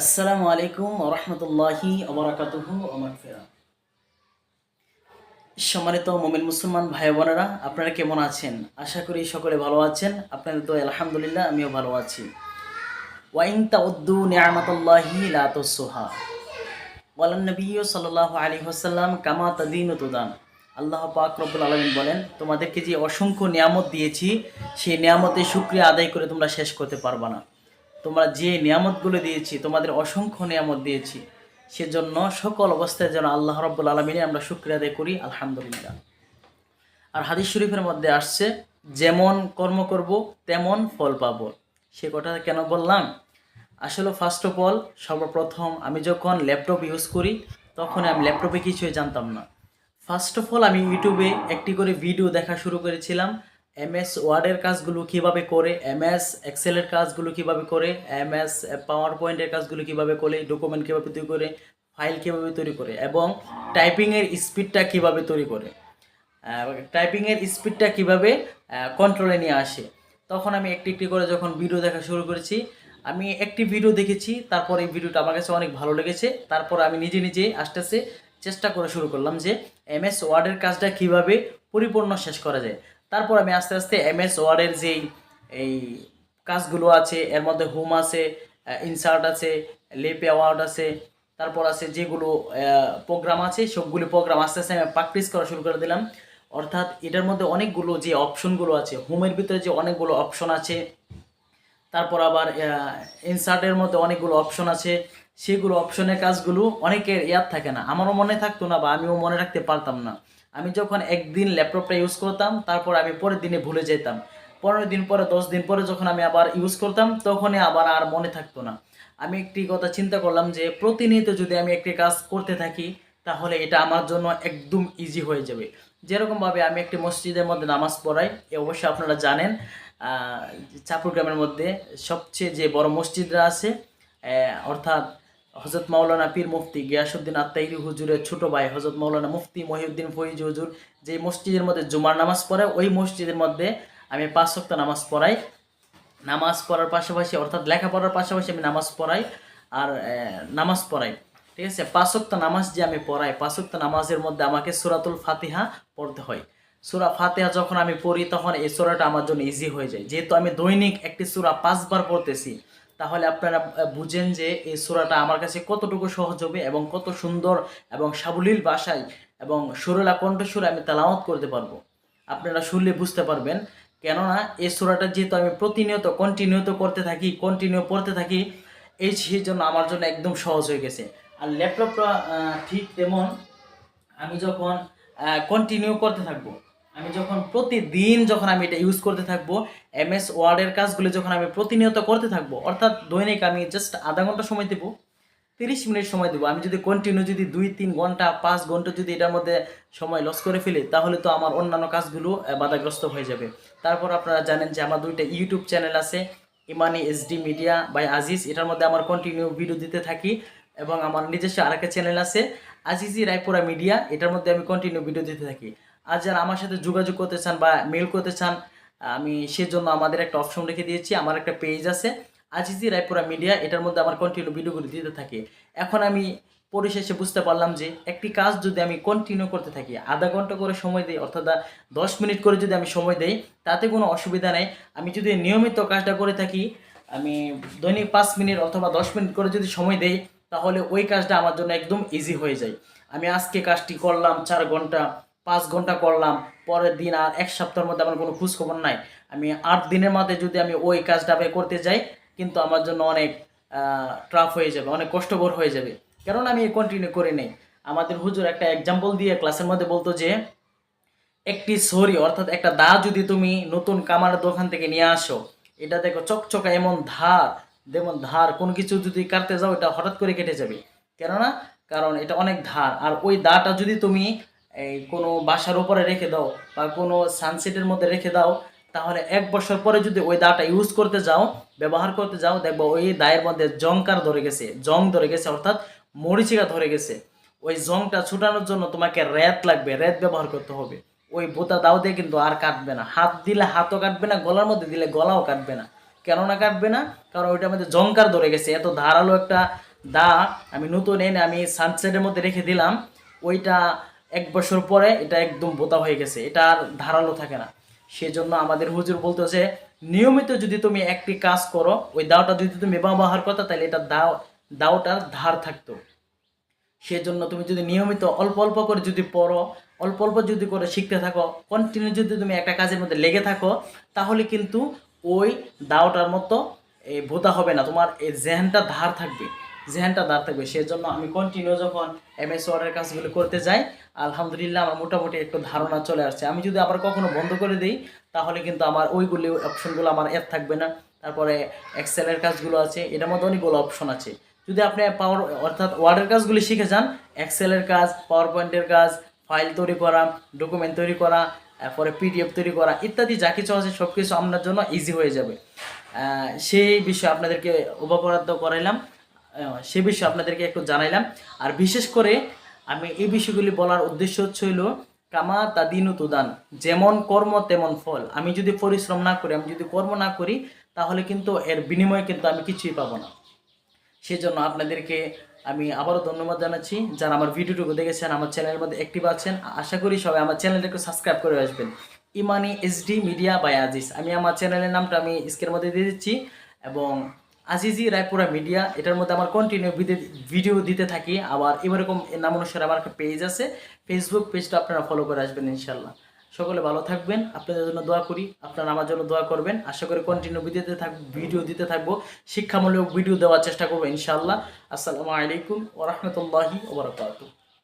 আসসালামু আলাইকুম রহমতুল্লাহি অবরাকাতুহু ওমাগফিরা সম্মানিত মোমিন মুসলমান ভাই বোনেরা আপনারা কেমন আছেন? আশা করি সকলে ভালো আছেন। আপনাদের তো আলহামদুলিল্লাহ, আমিও ভালো আছি। ওয়াইন তাউদ্দু নিয়ামাতুল্লাহি লা তুসুহা। ওয়ালান নবী সাল্লাল্লাহু আলাইহি ওয়াসাল্লাম, কামা তাদিনু তুদান। আল্লাহ পাক রব্বুল আলামিন বলেন, তোমাদেরকে যে অসংখ্য নিয়ামত দিয়েছি, সেই নিয়ামতের শুকরিয়া আদায় করে তোমরা শেষ করতে পারবা না। তোমরা যে নিয়ামতগুলো দিয়েছি, তোমাদের অসংখ্য নিয়ামত দিয়েছি, সেজন্য সকল অবস্থায় যেন আল্লাহ রব্বুল আলমিনে আমরা শুক্রিয়া আদায় করি, আলহামদুলিল্লাহ। আর হাদিস শরীফের মধ্যে আসছে, যেমন কর্ম করব, তেমন ফল পাব। সে কথা কেন বললাম? আসলে ফার্স্ট অফ অল সর্বপ্রথম আমি যখন ল্যাপটপ ইউজ করি, তখন আমি ল্যাপটপে কিছুই জানতাম না। ফার্স্ট অফ অল আমি ইউটিউবে একটি করে ভিডিও দেখা শুরু করেছিলাম এম এস ওয়ার্ডের কাজগুলো কীভাবে করে এম এস এক্সেলের কাজগুলো কীভাবে করে এম এস পাওয়ার পয়েন্টের কাজগুলো কীভাবে করে ডকুমেন্ট কীভাবে তৈরি করে ফাইল কীভাবে তৈরি করে, এবং টাইপিংয়ের স্পিডটা কীভাবে তৈরি করে। টাইপিংয়ের স্পিডটা কীভাবে কন্ট্রোলে নিয়ে আসে। তখন আমি একটি একটি করে যখন ভিডিও দেখা শুরু করেছি, আমি একটি ভিডিও দেখেছি, তারপর এই ভিডিওটা আমার কাছে অনেক ভালো লেগেছে। তারপর আমি নিজে নিজে আস্তে আস্তে চেষ্টা করে শুরু করলাম যে এম এস ওয়ার্ডের কাজটা কীভাবে পরিপূর্ণ শেষ করা যায়। তারপর আমি আস্তে আস্তে এম এস ওয়ার্ডের যেই, এই কাজগুলো আছে, এর মধ্যে হোম আছে ইনসার্ট আছে লেপে ওয়ার্ড আছে, তারপর আছে যেগুলো প্রোগ্রাম আছে, সবগুলো প্রোগ্রাম আস্তে আস্তে আমি প্র্যাকটিস করা শুরু করে দিলাম। অর্থাৎ এটার মধ্যে অনেকগুলো যে অপশনগুলো আছে হোমের ভিতরে যে অনেকগুলো অপশন আছে, তারপর আবার ইনসার্টের মধ্যে অনেকগুলো অপশন আছে, সেগুলো অপশনের কাজগুলো অনেকের ইয়াদ থাকে না। আমারও মনে থাকতো না বা আমিও মনে রাখতে পারতাম না। আমি যখন একদিন ল্যাপটপটা ইউজ করতাম, তারপর আমি পরের দিনে ভুলে যেতাম। পনেরো দিন পরে, দশ দিন পরে যখন আমি আবার ইউজ করতাম, তখনই আবার আর মনে থাকতো না। আমি একটি কথা চিন্তা করলাম যে, প্রতিনিয়ত যদি আমি একটি কাজ করতে থাকি, তাহলে এটা আমার জন্য একদম ইজি হয়ে যাবে। যেরকমভাবে আমি একটি মসজিদের মধ্যে নামাজ পড়াই, এ অবশ্যই আপনারা জানেন চাপুর গ্রামের মধ্যে সবচেয়ে যে বড় মসজিদরা আছে অর্থাৎ হজরত মাওলানা পীর মুফতি গিয়াসুদ্দিন আত্মাইরি হুজুরের ছোট ভাই হজরত মাওলানা মুফতি মহিউদ্দিন ফৈজ হুজুর, যে মসজিদের মধ্যে জুমার নামাজ পড়ে, ওই মসজিদের মধ্যে আমি পাঁচ সপ্তাহ নামাজ পড়াই। নামাজ পড়ার পাশাপাশি, অর্থাৎ লেখাপড়ার পাশাপাশি আমি নামাজ পড়াই আর নামাজ পড়াই। ঠিক আছে? পাঁচ সপ্তাহ নামাজ যে আমি পড়াই, পাঁচ সপ্তাহ নামাজের মধ্যে আমাকে সুরাতুল ফাতিহা পড়তে হয়। সুরা ফাতেহা যখন আমি পড়ি, তখন এই সুরাটা আমার জন্য ইজি হয়ে যায়। যেহেতু আমি দৈনিক একটি সুরা পাঁচবার পড়তেছি তাহলে আপনারা বুঝেন যে এই সুরাটা আমার কাছে কতটুকু সহজ হবে এবং কত সুন্দর এবং সাবলীল ভাষায় এবং সুরলা কণ্ঠস্বরে আমি তালামত করতে পারব। আপনারা শুনলে বুঝতে পারবেন। কেননা এই সুরাটা যেহেতু আমি প্রতিনিয়ত কন্টিনিউত করতে থাকি কন্টিনিউ পড়তে থাকি, এই সেই জন্য আমার জন্য একদম সহজ হয়ে গেছে। আর ল্যাপটপটা ঠিক তেমন আমি যখন কন্টিনিউ করতে থাকব আমি যখন প্রতিদিন যখন আমি এটা ইউজ করতে থাকব এম এস ওয়ার্ডের কাজগুলো যখন আমি প্রতিনিয়ত করতে থাকব, অর্থাৎ দৈনিক আমি জাস্ট আধা ঘণ্টা সময় দেবো, তিরিশ মিনিট সময় দেবো। আমি যদি কন্টিনিউ যদি দুই, তিন ঘণ্টা, পাঁচ ঘণ্টা যদি এটার মধ্যে সময় লস করে ফেলি, তাহলে তো আমার অন্যান্য কাজগুলো বাধাগ্রস্ত হয়ে যাবে। তারপর আপনারা জানেন যে আমার দুইটা ইউটিউব চ্যানেল আছে ইমানি এসডি মিডিয়া বাই আজিজ এটার মধ্যে আমার কন্টিনিউ ভিডিও দিতে থাকি, এবং আমার নিজস্ব আরেকটা চ্যানেল আছে আজিজি রায়পুরা মিডিয়া এটার মধ্যে আমি কন্টিনিউ ভিডিও দিতে থাকি। আর যারা আমার সাথে যোগাযোগ করতে চান বা মেল করতে চান, আমি সেজন্য আমাদের একটা অপশন রেখে দিয়েছি, আমার একটা পেজ আছে, আজিজি রায়পুরা মিডিয়া এটার মধ্যে আমার কন্টিনিউ ভিডিওগুলো দিতে থাকে। এখন আমি পরিশেষে বুঝতে পারলাম যে একটি কাজ যদি আমি কন্টিনিউ করতে থাকি, আধা ঘণ্টা করে সময় দিই, অর্থাৎ দশ মিনিট করে যদি আমি সময় দেই, তাতে কোনো অসুবিধা নেই। আমি যদি নিয়মিত কাজটা করে থাকি, আমি দৈনিক পাঁচ মিনিট অথবা দশ মিনিট করে যদি সময় দেই, তাহলে ওই কাজটা আমার জন্য একদম ইজি হয়ে যায়। আমি আজকে কাজটি করলাম চার ঘণ্টা পাঁচ ঘণ্টা করলাম পরের দিন আর এক সপ্তাহের মধ্যে আমার কোনো খোঁজখবর নাই। আমি আট দিনের মধ্যে যদি আমি ওই কাজটা করতে যাই, কিন্তু আমার জন্য অনেক ট্রাফ হয়ে যাবে, অনেক কষ্টকর হয়ে যাবে। কারণ আমি কন্টিনিউ করে নেই। আমাদের হুজুর একটা এক্সাম্পল দিয়ে ক্লাসের মধ্যে বলতো যে, একটি সরি অর্থাৎ একটা দা যদি তুমি নতুন কামারের দোকান থেকে নিয়ে আসো, এটা দেখো চকচকা এমন ধার, যেমন ধার, কোনো কিছু যদি কাটতে যাও, এটা হঠাৎ করে কেটে যাবে। কেননা? কারণ এটা অনেক ধার। আর ওই দাটা যদি তুমি এই কোনো বাসার উপরে রেখে দাও বা কোনো সানসেটের মধ্যে রেখে দাও, তাহলে এক বছর পরে যদি ওই দাটা ইউজ করতে যাও, ব্যবহার করতে যাও, দেখব ওই দায়ের মধ্যে জংকার ধরে গেছে, জং ধরে গেছে, অর্থাৎ মরিচিকা ধরে গেছে। ওই জংটা ছুটানোর জন্য তোমাকে র্যাত লাগবে র্যাত ব্যবহার করতে হবে। ওই বোতা দাও দিয়ে কিন্তু আর কাটবে না। হাত দিলে হাতও কাটবে না, গলার মধ্যে দিলে গলাও কাটবে না। কেননা কাটবে না? কারণ ওইটার মধ্যে জংকার ধরে গেছে। এত ধারালো একটা দা আমি নতুন এনে আমি সানসেটের মধ্যে রেখে দিলাম। ওইটা এক বছর পরে এটা একদম বোতা হয়ে গেছে, এটা আর ধারালো থাকে না। সেজন্য আমাদের হুজুর বলতেছে, নিয়মিত যদি তুমি একটি কাজ করো, ওই দাওটা যদি তুমি ব্যবহার করতো, তাহলে এটা দাও, দাওটার ধার থাকতো। সেজন্য তুমি যদি নিয়মিত অল্প অল্প করে যদি পড়ো, অল্প অল্প যদি করে শিখতে থাকো কন্টিনিউ যদি তুমি একটা কাজের মধ্যে লেগে থাকো, তাহলে কিন্তু ওই দাওটার মতো এই ভোতা হবে না, তোমার এই জেহানটা ধার থাকবে। জেহানটা দাঁড় থাকবে। সেজন্য আমি কন্টিনিউ যখন এম এস ওয়ার্ডের কাজগুলো করতে যাই, আলহামদুলিল্লাহ আমার মোটামুটি একটু ধারণা চলে আসছে। আমি যদি আবার কখনো বন্ধ করে দিই, তাহলে কিন্তু আমার ওইগুলি অপশনগুলো আমার এর থাকবে না। তারপরে এক্সেলের কাজগুলো আছে, এটার মধ্যে অনেকগুলো অপশন আছে। যদি আপনি পাওয়ার অর্থাৎ ওয়ার্ডের কাজগুলি শিখে যান এক্সেলের কাজ পাওয়ার পয়েন্টের কাজ ফাইল তৈরি করা ডকুমেন্ট তৈরি করা, তারপরে পিডিএফ তৈরি করা, ইত্যাদি যা কিছু আছে সব কিছু আপনার জন্য ইজি হয়ে যাবে। সেই বিষয়ে আপনাদেরকে অবগত করাইলাম। সে বিষয়ে আপনাদেরকে একটু জানাইলাম। আর বিশেষ করে আমি এই বিষয়গুলি বলার উদ্দেশ্য হচ্ছে হইল কামা তাদিনু তুদান, যেমন কর্ম তেমন ফল। আমি যদি পরিশ্রম না করি, আমি যদি কর্ম না করি, তাহলে কিন্তু এর বিনিময়ে কিন্তু আমি কিছুই পাবো না। সেজন্য আপনাদেরকে আমি আবারও ধন্যবাদ জানাচ্ছি। যারা আমার ভিডিওটুকু দেখেছেন, আমার চ্যানেলের মধ্যে অ্যাক্টিভ আছেন, আশা করি সবাই আমার চ্যানেলটাকে সাবস্ক্রাইব করে আসবেন। ইমানি এসডি মিডিয়া বাই আজিজ। আমি আমার চ্যানেলের নামটা আমি স্ক্রিনের মধ্যে দিয়ে দিচ্ছি এবং আজিজি, রায়পুরা মিডিয়া এটার মধ্যে আমার কন্টিনিউ ভিডিও দিতে থাকি। আবার এরকম নাম অনুসারে আমার একটা পেজ আছে। ফেসবুক পেজটা আপনারা ফলো করে আসবেন ইনশাল্লাহ সকলে ভালো থাকবেন, আপনাদের জন্য দোয়া করি, আপনারা আমার জন্য দোয়া করবেন। আশা করি কন্টিনিউ ভিডিওতে থাক ভিডিও দিতে থাকব, শিক্ষামূলক ভিডিও দেওয়ার চেষ্টা করব ইনশাআল্লাহ। আসসালামু আলাইকুম ওরহমতুল্লাহি ওবরাকাতুহ